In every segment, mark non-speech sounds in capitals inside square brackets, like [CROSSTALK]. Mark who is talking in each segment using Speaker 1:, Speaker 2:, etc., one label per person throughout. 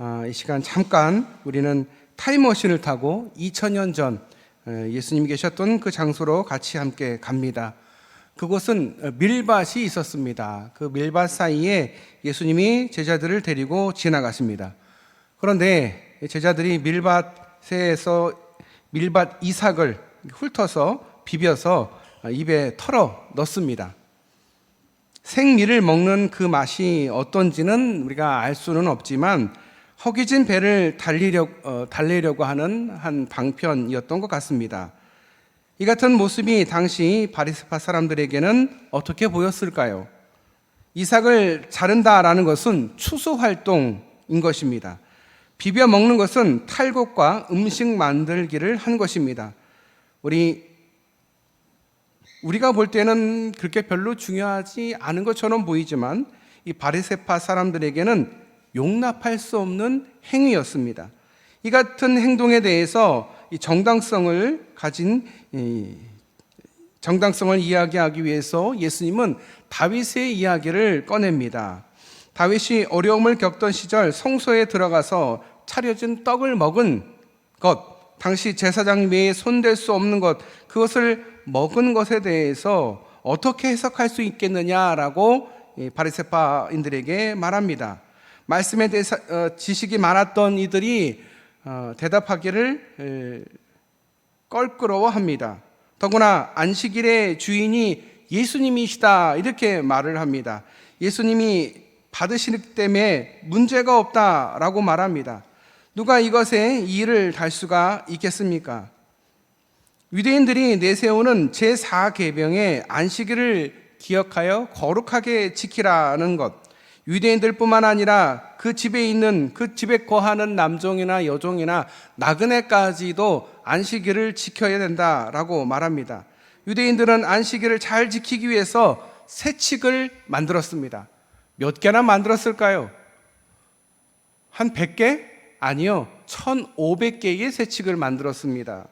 Speaker 1: 아, 이 시간 잠깐 우리는 타임머신을 타고 2000년 전 에, 예수님 계셨던 그 장소로 같이 함께 갑니다. 그곳은 어, 밀밭이 있었습니다. 그 밀밭 사이에 예수님이 제자들을 데리고 지나갔습니다. 그런데 제자들이 밀밭에서 밀밭 이삭을 훑어서 비벼서 입에 털어 넣습니다. 생미를 먹는 그 맛이 어떤지는 우리가 알 수는 없지만 허기진 배를 달리려, 어, 달래려고 하는 한 방편이었던 것 같습니다. 이 같은 모습이 당시 바리스파 사람들에게는 어떻게 보였을까요? 이삭을 자른다라는 것은 추수 활동인 것입니다. 비벼 먹는 것은 탈곡과 음식 만들기를 한 것입니다. 우리 우리가 볼 때는 그렇게 별로 중요하지 않은 것처럼 보이지만 이 바리세파 사람들에게는 용납할 수 없는 행위였습니다. 이 같은 행동에 대해서 이 정당성을 가진 이 정당성을 이야기하기 위해서 예수님은 다윗의 이야기를 꺼냅니다. 다윗이 어려움을 겪던 시절 성소에 들어가서 차려진 떡을 먹은 것, 당시 제사장 외에 손댈 수 없는 것, 그것을 먹은 것에 대해서 어떻게 해석할 수 있겠느냐라고 이 바리새파인들에게 말합니다. 말씀에 대해서 어, 지식이 많았던 이들이 어, 대답하기를 에, 껄끄러워합니다. 더구나 안식일의 주인이 예수님이시다 이렇게 말을 합니다. 예수님이 받으시기 때문에 문제가 없다라고 말합니다. 누가 이것에 이의를 달 수가 있겠습니까? 유대인들이 내세우는 제4계명의 안식일을 기억하여 거룩하게 지키라는 것. 유대인들뿐만 아니라 그 집에 있는 그 집에 거하는 남종이나 여종이나 나그네까지도 안식일을 지켜야 된다라고 말합니다. 유대인들은 안식일을 잘 지키기 위해서 세칙을 만들었습니다. 몇 개나 만들었을까요? 한 100개? 아니요. 1500개의 세칙을 만들었습니다.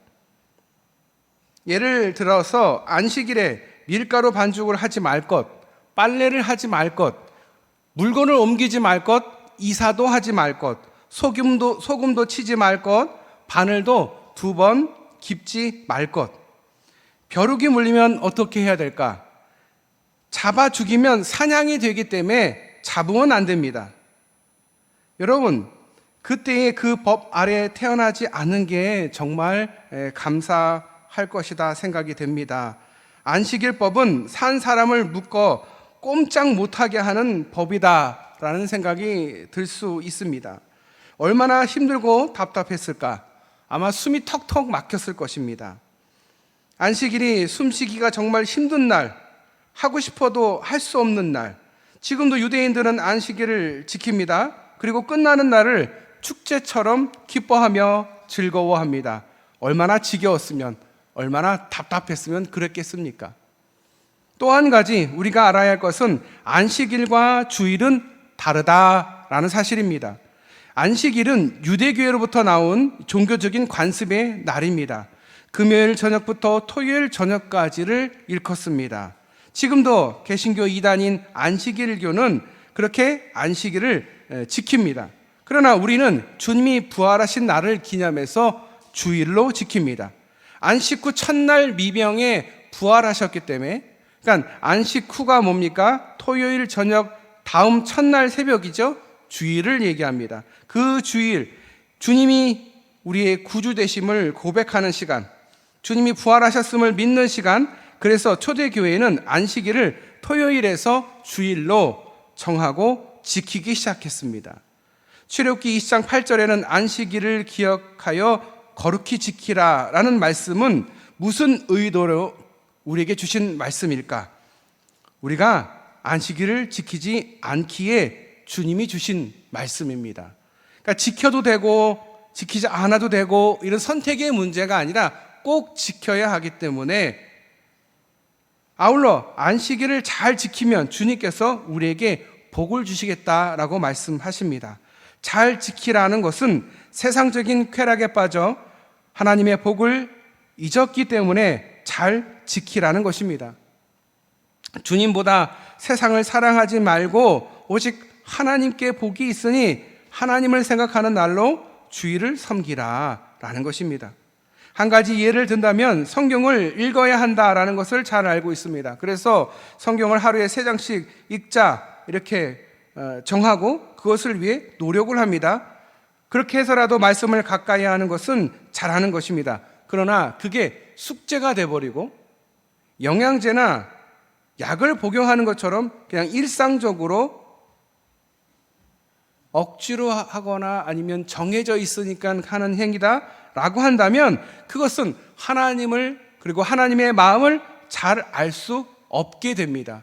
Speaker 1: 예를 들어서 안식일에 밀가루 반죽을 하지 말 것, 빨래를 하지 말 것, 물건을 옮기지 말 것, 이사도 하지 말 것, 소금도 소금도 치지 말 것, 바늘도 두 번 깁지 말 것. 벼룩이 물리면 어떻게 해야 될까? 잡아 죽이면 사냥이 되기 때문에 잡으면 안 됩니다. 여러분, 그때의 그 법 아래 태어나지 않은 게 정말 에, 감사할 것이다 생각이 됩니다. 안식일법은 산 사람을 묶어 꼼짝 못하게 하는 법이다라는 생각이 들 수 있습니다. 얼마나 힘들고 답답했을까? 아마 숨이 턱턱 막혔을 것입니다. 안식일이 숨쉬기가 정말 힘든 날, 하고 싶어도 할 수 없는 날. 지금도 유대인들은 안식일을 지킵니다. 그리고 끝나는 날을 축제처럼 기뻐하며 즐거워합니다. 얼마나 지겨웠으면, 얼마나 답답했으면 그랬겠습니까? 또 한 가지 우리가 알아야 할 것은 안식일과 주일은 다르다라는 사실입니다. 안식일은 유대교회로부터 나온 종교적인 관습의 날입니다. 금요일 저녁부터 토요일 저녁까지를 일컫습니다. 지금도 개신교 이단인 안식일교는 그렇게 안식일을 지킵니다. 그러나 우리는 주님이 부활하신 날을 기념해서 주일로 지킵니다. 안식 후 첫날 미명에 부활하셨기 때문에 그러니까 안식 후가 뭡니까? 토요일 저녁 다음 첫날 새벽이죠. 주일을 얘기합니다. 그 주일 주님이 우리의 구주 되심을 고백하는 시간, 주님이 부활하셨음을 믿는 시간, 그래서 초대 교회는 안식일을 토요일에서 주일로 정하고 지키기 시작했습니다. 출애굽기 20장 8절에는 안식일을 기억하여 거룩히 지키라 라는 말씀은 무슨 의도로 우리에게 주신 말씀일까? 우리가 안식일을 지키지 않기에 주님이 주신 말씀입니다. 그러니까 지켜도 되고 지키지 않아도 되고 이런 선택의 문제가 아니라 꼭 지켜야 하기 때문에 아울러 안식일을 잘 지키면 주님께서 우리에게 복을 주시겠다라고 말씀하십니다. 잘 지키라는 것은 세상적인 쾌락에 빠져 하나님의 복을 잊었기 때문에 잘 지키라는 것입니다. 주님보다 세상을 사랑하지 말고 오직 하나님께 복이 있으니 하나님을 생각하는 날로 주일을 섬기라 라는 것입니다. 한 가지 예를 든다면 성경을 읽어야 한다라는 것을 잘 알고 있습니다. 그래서 성경을 하루에 세 장씩 읽자 이렇게 어, 정하고 그것을 위해 노력을 합니다. 그렇게 해서라도 말씀을 가까이 하는 것은 잘하는 것입니다. 그러나 그게 숙제가 돼버리고 영양제나 약을 복용하는 것처럼 그냥 일상적으로 억지로 하거나 아니면 정해져 있으니까 하는 행위다라고 한다면 그것은 하나님을 그리고 하나님의 마음을 잘 알 수 없게 됩니다.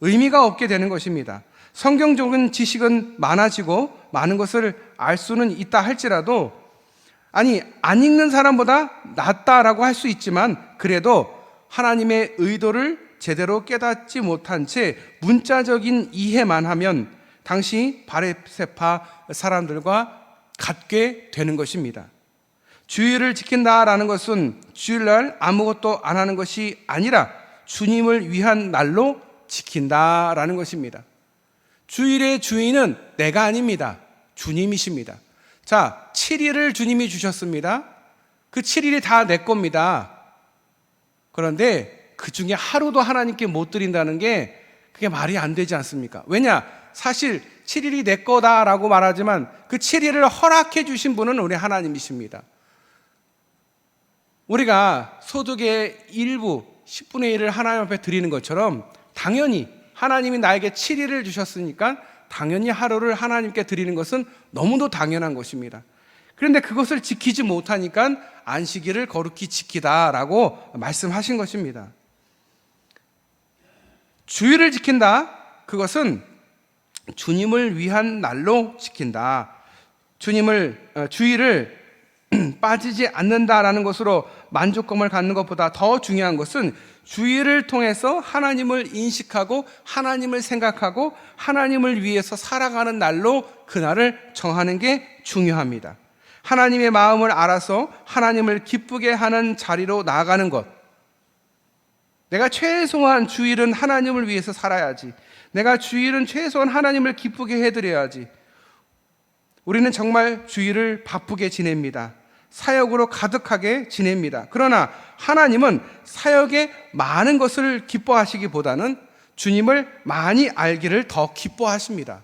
Speaker 1: 의미가 없게 되는 것입니다. 성경적인 지식은 많아지고 많은 것을 알 수는 있다 할지라도 아니 안 읽는 사람보다 낫다라고 할 수 있지만 그래도 하나님의 의도를 제대로 깨닫지 못한 채 문자적인 이해만 하면 당시 바레세파 사람들과 같게 되는 것입니다. 주의를 지킨다라는 것은 주일날 아무것도 안 하는 것이 아니라 주님을 위한 날로 지킨다라는 것입니다. 주일의 주인은 내가 아닙니다. 주님이십니다. 자, 7일을 주님이 주셨습니다. 그 7일이 다 내 겁니다. 그런데 그 중에 하루도 하나님께 못 드린다는 게 그게 말이 안 되지 않습니까? 왜냐? 사실 7일이 내 거다라고 말하지만 그 7일을 허락해 주신 분은 우리 하나님이십니다. 우리가 소득의 일부 10분의 1을 하나님 앞에 드리는 것처럼 당연히 하나님이 나에게 7일을 주셨으니까 당연히 하루를 하나님께 드리는 것은 너무도 당연한 것입니다. 그런데 그것을 지키지 못하니까 안식일을 거룩히 지키다라고 말씀하신 것입니다. 주일을 지킨다. 그것은 주님을 위한 날로 지킨다. 주님을 어, 주일을 [CLEARS THROAT] 빠지지 않는다라는 것으로 만족감을 갖는 것보다 더 중요한 것은 주의를 통해서 하나님을 인식하고 하나님을 생각하고 하나님을 위해서 살아가는 날로 그날을 정하는 게 중요합니다. 하나님의 마음을 알아서 하나님을 기쁘게 하는 자리로 나아가는 것. 내가 최소한 주일은 하나님을 위해서 살아야지. 내가 주일은 최소한 하나님을 기쁘게 해드려야지. 우리는 정말 주일을 바쁘게 지냅니다. 사역으로 가득하게 지냅니다. 그러나 하나님은 사역에 많은 것을 기뻐하시기보다는 주님을 많이 알기를 더 기뻐하십니다.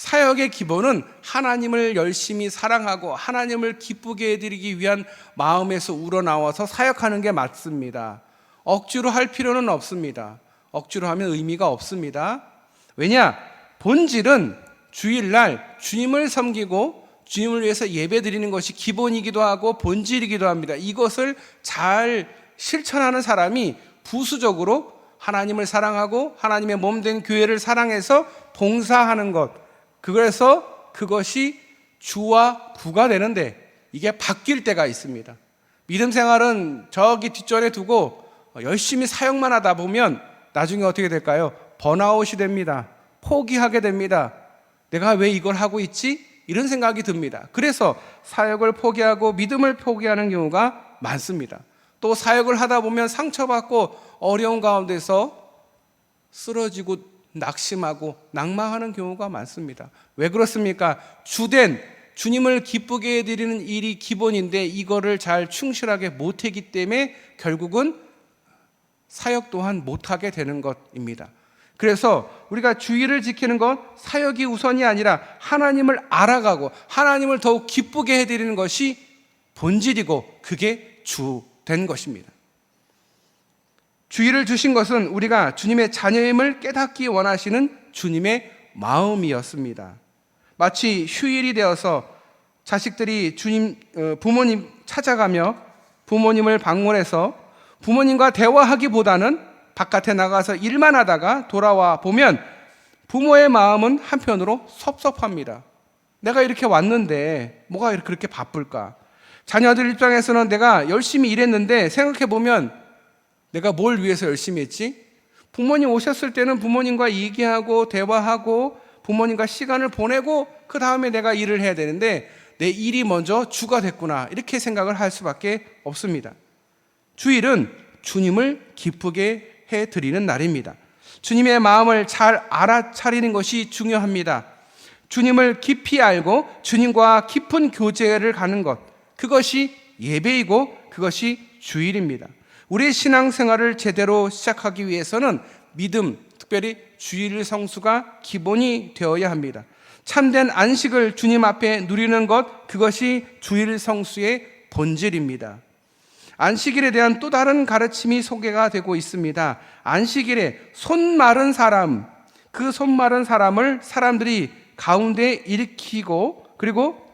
Speaker 1: 사역의 기본은 하나님을 열심히 사랑하고 하나님을 기쁘게 해드리기 위한 마음에서 우러나와서 사역하는 게 맞습니다. 억지로 할 필요는 없습니다. 억지로 하면 의미가 없습니다. 왜냐? 본질은 주일날 주님을 섬기고 주님을 위해서 예배 드리는 것이 기본이기도 하고 본질이기도 합니다. 이것을 잘 실천하는 사람이 부수적으로 하나님을 사랑하고 하나님의 몸 된 교회를 사랑해서 봉사하는 것. 그래서 그것이 주와 부가 되는데 이게 바뀔 때가 있습니다. 믿음 생활은 저기 뒷전에 두고 열심히 사역만 하다 보면 나중에 어떻게 될까요? 번아웃이 됩니다. 포기하게 됩니다. 내가 왜 이걸 하고 있지? 이런 생각이 듭니다. 그래서 사역을 포기하고 믿음을 포기하는 경우가 많습니다. 또 사역을 하다 보면 상처받고 어려운 가운데서 쓰러지고 낙심하고 낙망하는 경우가 많습니다. 왜 그렇습니까? 주된 주님을 기쁘게 해드리는 일이 기본인데 이거를 잘 충실하게 못했기 때문에 결국은 사역 또한 못하게 되는 것입니다. 그래서 우리가 주의를 지키는 건 사역이 우선이 아니라 하나님을 알아가고 하나님을 더욱 기쁘게 해드리는 것이 본질이고 그게 주된 것입니다. 주의를 주신 것은 우리가 주님의 자녀임을 깨닫기 원하시는 주님의 마음이었습니다. 마치 휴일이 되어서 자식들이 주님, 어, 부모님 찾아가며 부모님을 방문해서 부모님과 대화하기보다는 바깥에 나가서 일만 하다가 돌아와 보면 부모의 마음은 한편으로 섭섭합니다. 내가 이렇게 왔는데 뭐가 그렇게 바쁠까? 자녀들 입장에서는 내가 열심히 일했는데 생각해 보면 내가 뭘 위해서 열심히 했지? 부모님 오셨을 때는 부모님과 얘기하고 대화하고 부모님과 시간을 보내고 그 다음에 내가 일을 해야 되는데 내 일이 먼저 주가 됐구나 이렇게 생각을 할 수밖에 없습니다. 주일은 주님을 기쁘게 해 드리는 날입니다. 주님의 마음을 잘 알아차리는 것이 중요합니다. 주님을 깊이 알고 주님과 깊은 교제를 가는 것. 그것이 예배이고 그것이 주일입니다. 우리의 신앙생활을 제대로 시작하기 위해서는 믿음, 특별히 주일 성수가 기본이 되어야 합니다. 참된 안식을 주님 앞에 누리는 것, 그것이 주일 성수의 본질입니다. 안식일에 대한 또 다른 가르침이 소개가 되고 있습니다. 안식일에 손 마른 사람, 그 손 마른 사람을 사람들이 가운데 일으키고 그리고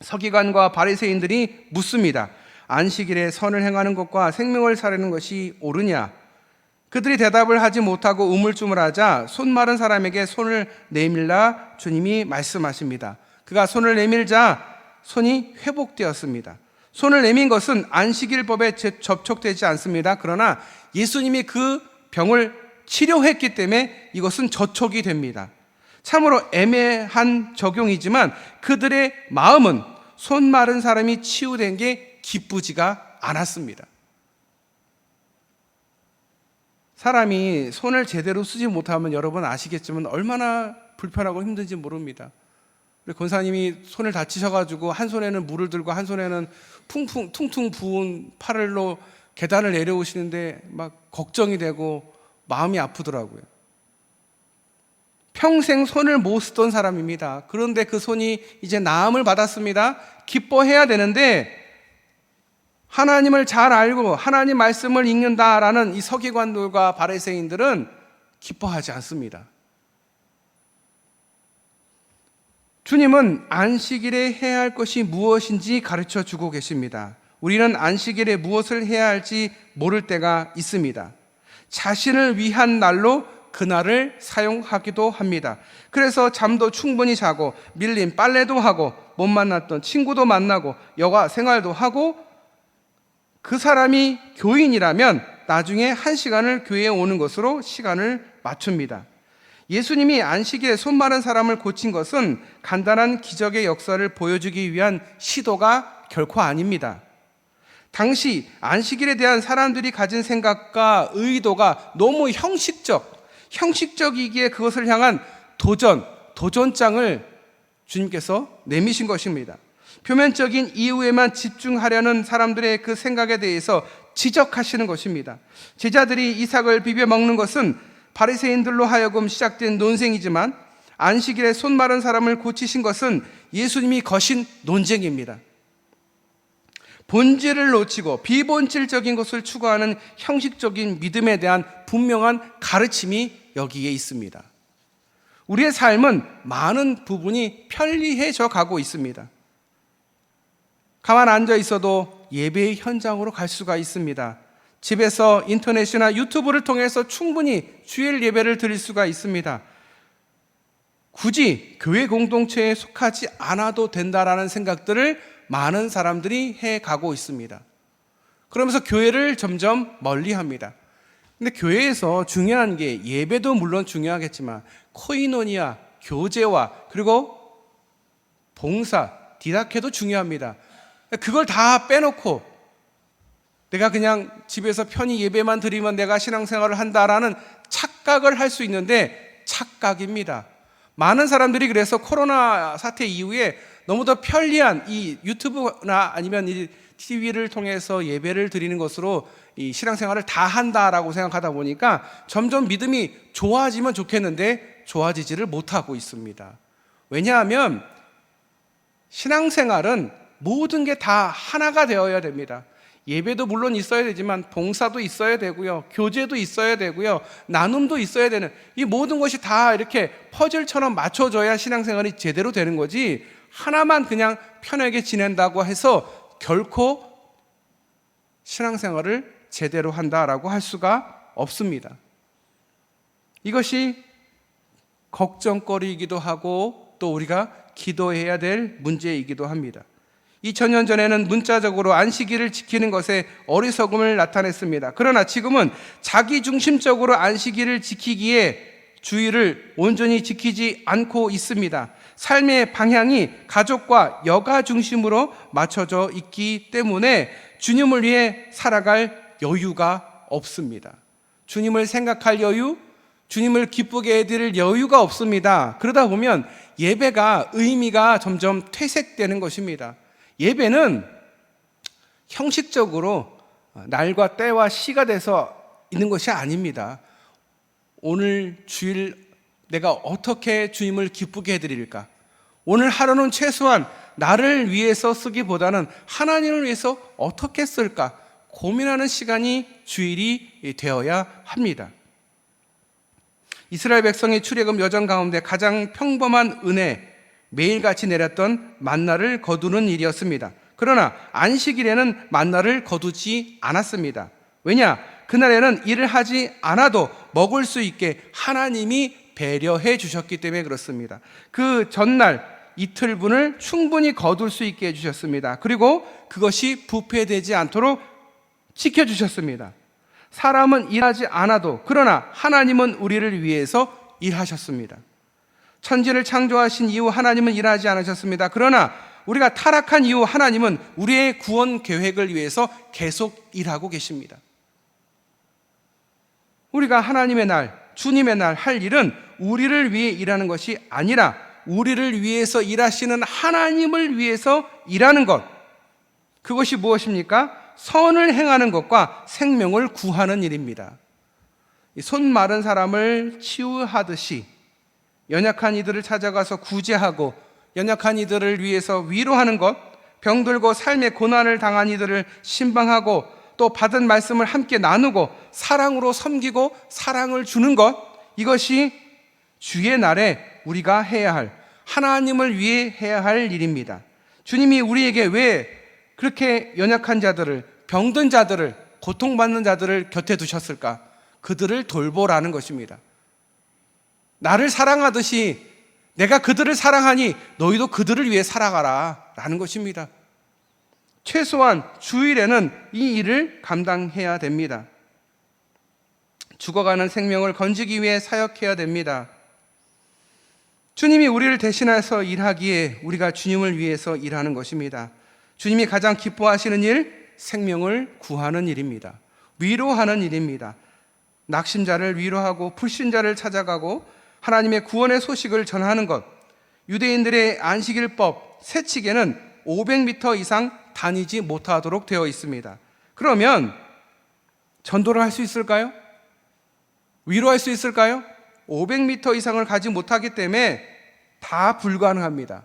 Speaker 1: 서기관과 바리새인들이 묻습니다. 안식일에 선을 행하는 것과 생명을 사르는 것이 옳으냐? 그들이 대답을 하지 못하고 우물쭈물하자 손 마른 사람에게 손을 내밀라 주님이 말씀하십니다. 그가 손을 내밀자 손이 회복되었습니다. 손을 내민 것은 안식일법에 제- 접촉되지 않습니다. 그러나 예수님이 그 병을 치료했기 때문에 이것은 저촉이 됩니다. 참으로 애매한 적용이지만 그들의 마음은 손 마른 사람이 치유된 게 기쁘지가 않았습니다. 사람이 손을 제대로 쓰지 못하면 여러분 아시겠지만 얼마나 불편하고 힘든지 모릅니다. 우리 권사님이 손을 다치셔가지고 한 손에는 물을 들고 한 손에는 풍풍 퉁퉁 부은 팔을로 계단을 내려오시는데 막 걱정이 되고 마음이 아프더라고요. 평생 손을 못 쓰던 사람입니다. 그런데 그 손이 이제 나음을 받았습니다. 기뻐해야 되는데 하나님을 잘 알고 하나님 말씀을 읽는다라는 이 서기관들과 바리새인들은 기뻐하지 않습니다. 주님은 안식일에 해야 할 것이 무엇인지 가르쳐 주고 계십니다. 우리는 안식일에 무엇을 해야 할지 모를 때가 있습니다. 자신을 위한 날로 그날을 사용하기도 합니다. 그래서 잠도 충분히 자고 밀린 빨래도 하고 못 만났던 친구도 만나고 여가 생활도 하고 그 사람이 교인이라면 나중에 한 시간을 교회에 오는 것으로 시간을 맞춥니다. 예수님이 안식일에 손 마른 사람을 고친 것은 간단한 기적의 역사를 보여주기 위한 시도가 결코 아닙니다. 당시 안식일에 대한 사람들이 가진 생각과 의도가 너무 형식적, 형식적이기에 그것을 향한 도전, 도전장을 주님께서 내미신 것입니다. 표면적인 이유에만 집중하려는 사람들의 그 생각에 대해서 지적하시는 것입니다. 제자들이 이삭을 비벼 먹는 것은 바리새인들로 하여금 시작된 논쟁이지만 안식일에 손 마른 사람을 고치신 것은 예수님이 거신 논쟁입니다. 본질을 놓치고 비본질적인 것을 추구하는 형식적인 믿음에 대한 분명한 가르침이 여기에 있습니다. 우리의 삶은 많은 부분이 편리해져 가고 있습니다. 가만 앉아 있어도 예배의 현장으로 갈 수가 있습니다. 집에서 인터넷이나 유튜브를 통해서 충분히 주일 예배를 드릴 수가 있습니다. 굳이 교회 공동체에 속하지 않아도 된다라는 생각들을 많은 사람들이 해 가고 있습니다. 그러면서 교회를 점점 멀리 합니다. 근데 교회에서 중요한 게 예배도 물론 중요하겠지만 코이노니아, 교제와 그리고 봉사, 디다케도 중요합니다. 그걸 다 빼놓고 내가 그냥 집에서 편히 예배만 드리면 내가 신앙생활을 한다라는 착각을 할 수 있는데 착각입니다. 많은 사람들이 그래서 코로나 사태 이후에 너무 더 편리한 이 유튜브나 아니면 이 TV를 통해서 예배를 드리는 것으로 이 신앙생활을 다 한다라고 생각하다 보니까 점점 믿음이 좋아지면 좋겠는데 좋아지지를 못하고 있습니다. 왜냐하면 신앙생활은 모든 게 다 하나가 되어야 됩니다. 예배도 물론 있어야 되지만 봉사도 있어야 되고요. 교제도 있어야 되고요. 나눔도 있어야 되는 이 모든 것이 다 이렇게 퍼즐처럼 맞춰져야 신앙생활이 제대로 되는 거지 하나만 그냥 편하게 지낸다고 해서 결코 신앙생활을 제대로 한다라고 할 수가 없습니다. 이것이 걱정거리이기도 하고 또 우리가 기도해야 될 문제이기도 합니다. 2000년 전에는 문자적으로 안식일을 지키는 것에 어리석음을 나타냈습니다. 그러나 지금은 자기 중심적으로 안식일을 지키기에 주의를 온전히 지키지 않고 있습니다. 삶의 방향이 가족과 여가 중심으로 맞춰져 있기 때문에 주님을 위해 살아갈 여유가 없습니다. 주님을 생각할 여유, 주님을 기쁘게 해드릴 여유가 없습니다. 그러다 보면 예배가 의미가 점점 퇴색되는 것입니다. 예배는 형식적으로 날과 때와 시가 돼서 있는 것이 아닙니다. 오늘 주일 내가 어떻게 주님을 기쁘게 해드릴까? 오늘 하루는 최소한 나를 위해서 쓰기보다는 하나님을 위해서 어떻게 쓸까? 고민하는 시간이 주일이 되어야 합니다. 이스라엘 백성의 출애굽 여정 가운데 가장 평범한 은혜, 매일같이 내렸던 만나를 거두는 일이었습니다. 그러나 안식일에는 만나를 거두지 않았습니다. 왜냐? 그날에는 일을 하지 않아도 먹을 수 있게 하나님이 배려해 주셨기 때문에 그렇습니다. 그 전날 이틀분을 충분히 거둘 수 있게 해주셨습니다. 그리고 그것이 부패되지 않도록 지켜주셨습니다. 사람은 일하지 않아도 그러나 하나님은 우리를 위해서 일하셨습니다. 천지를 창조하신 이후 하나님은 일하지 않으셨습니다. 그러나 우리가 타락한 이후 하나님은 우리의 구원 계획을 위해서 계속 일하고 계십니다. 우리가 하나님의 날, 주님의 날 할 일은 우리를 위해 일하는 것이 아니라 우리를 위해서 일하시는 하나님을 위해서 일하는 것. 그것이 무엇입니까? 선을 행하는 것과 생명을 구하는 일입니다. 손 마른 사람을 치유하듯이 연약한 이들을 찾아가서 구제하고 연약한 이들을 위해서 위로하는 것, 병들고 삶의 고난을 당한 이들을 신방하고 또 받은 말씀을 함께 나누고 사랑으로 섬기고 사랑을 주는 것, 이것이 주의 날에 우리가 해야 할 하나님을 위해 해야 할 일입니다. 주님이 우리에게 왜 그렇게 연약한 자들을 병든 자들을 고통받는 자들을 곁에 두셨을까? 그들을 돌보라는 것입니다. 나를 사랑하듯이 내가 그들을 사랑하니 너희도 그들을 위해 살아가라 라는 것입니다. 최소한 주일에는 이 일을 감당해야 됩니다. 죽어가는 생명을 건지기 위해 사역해야 됩니다. 주님이 우리를 대신해서 일하기에 우리가 주님을 위해서 일하는 것입니다. 주님이 가장 기뻐하시는 일, 생명을 구하는 일입니다. 위로하는 일입니다. 낙심자를 위로하고 불신자를 찾아가고 하나님의 구원의 소식을 전하는 것. 유대인들의 안식일법 세칙에는 500m 이상 다니지 못하도록 되어 있습니다. 그러면 전도를 할 수 있을까요? 위로할 수 있을까요? 500m 이상을 가지 못하기 때문에 다 불가능합니다.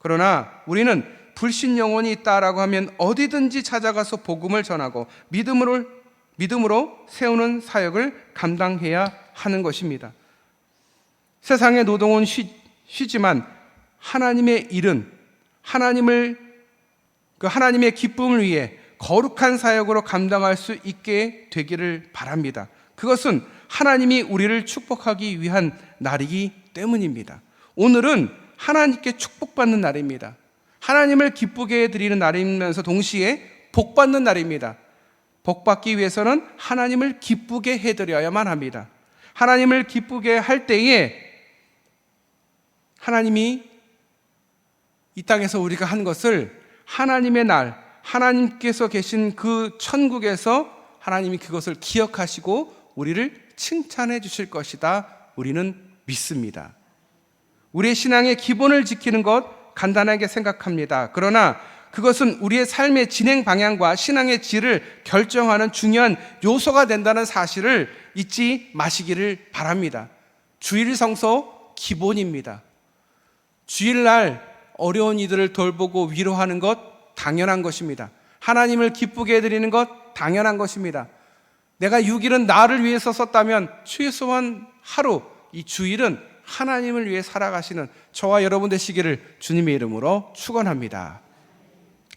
Speaker 1: 그러나 우리는 불신 영혼이 있다라고 하면 어디든지 찾아가서 복음을 전하고 믿음으로 믿음으로 세우는 사역을 감당해야 하는 것입니다. 세상의 노동은 쉬, 쉬지만 하나님의 일은 하나님을 그 하나님의 기쁨을 위해 거룩한 사역으로 감당할 수 있게 되기를 바랍니다. 그것은 하나님이 우리를 축복하기 위한 날이기 때문입니다. 오늘은 하나님께 축복받는 날입니다. 하나님을 기쁘게 해드리는 날이면서 동시에 복받는 날입니다. 복받기 위해서는 하나님을 기쁘게 해드려야만 합니다. 하나님을 기쁘게 할 때에 하나님이 이 땅에서 우리가 한 것을 하나님의 날, 하나님께서 계신 그 천국에서 하나님이 그것을 기억하시고 우리를 칭찬해 주실 것이다. 우리는 믿습니다. 우리의 신앙의 기본을 지키는 것 간단하게 생각합니다. 그러나 그것은 우리의 삶의 진행 방향과 신앙의 질을 결정하는 중요한 요소가 된다는 사실을 잊지 마시기를 바랍니다. 주일 성서 기본입니다. 주일날 어려운 이들을 돌보고 위로하는 것 당연한 것입니다. 하나님을 기쁘게 해드리는 것 당연한 것입니다. 내가 6일은 나를 위해서 썼다면 최소한 하루 이 주일은 하나님을 위해 살아가시는 저와 여러분 되시기를 주님의 이름으로 축원합니다.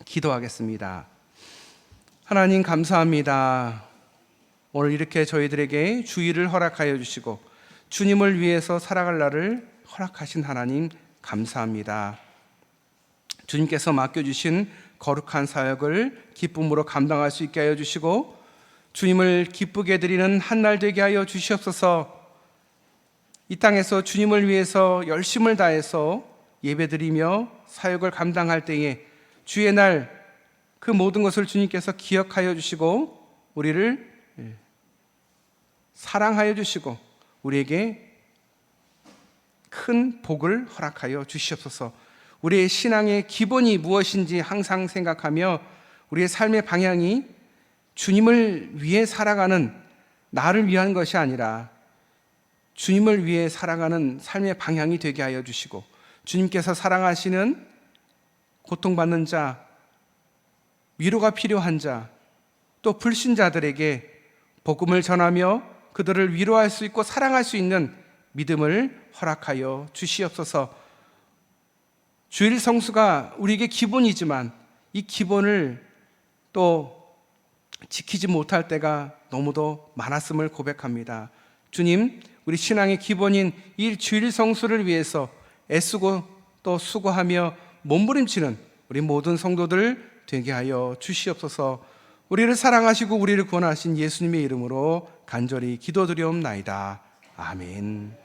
Speaker 1: 기도하겠습니다. 하나님 감사합니다. 오늘 이렇게 저희들에게 주일을 허락하여 주시고 주님을 위해서 살아갈 날을 허락하신 하나님 감사합니다. 주님께서 맡겨주신 거룩한 사역을 기쁨으로 감당할 수 있게 하여 주시고 주님을 기쁘게 드리는 한 날 되게 하여 주시옵소서. 이 땅에서 주님을 위해서 열심을 다해서 예배드리며 사역을 감당할 때에 주의 날 그 모든 것을 주님께서 기억하여 주시고 우리를 사랑하여 주시고 우리에게 큰 복을 허락하여 주시옵소서. 우리의 신앙의 기본이 무엇인지 항상 생각하며 우리의 삶의 방향이 주님을 위해 살아가는 나를 위한 것이 아니라 주님을 위해 살아가는 삶의 방향이 되게 하여 주시고 주님께서 사랑하시는 고통받는 자, 위로가 필요한 자, 또 불신자들에게 복음을 전하며 그들을 위로할 수 있고 사랑할 수 있는 믿음을 허락하여 주시옵소서. 주일 성수가 우리에게 기본이지만 이 기본을 또 지키지 못할 때가 너무도 많았음을 고백합니다. 주님, 우리 신앙의 기본인 이 주일 성수를 위해서 애쓰고 또 수고하며 몸부림치는 우리 모든 성도들 되게 하여 주시옵소서. 우리를 사랑하시고 우리를 구원하신 예수님의 이름으로 간절히 기도드리옵나이다. 아멘.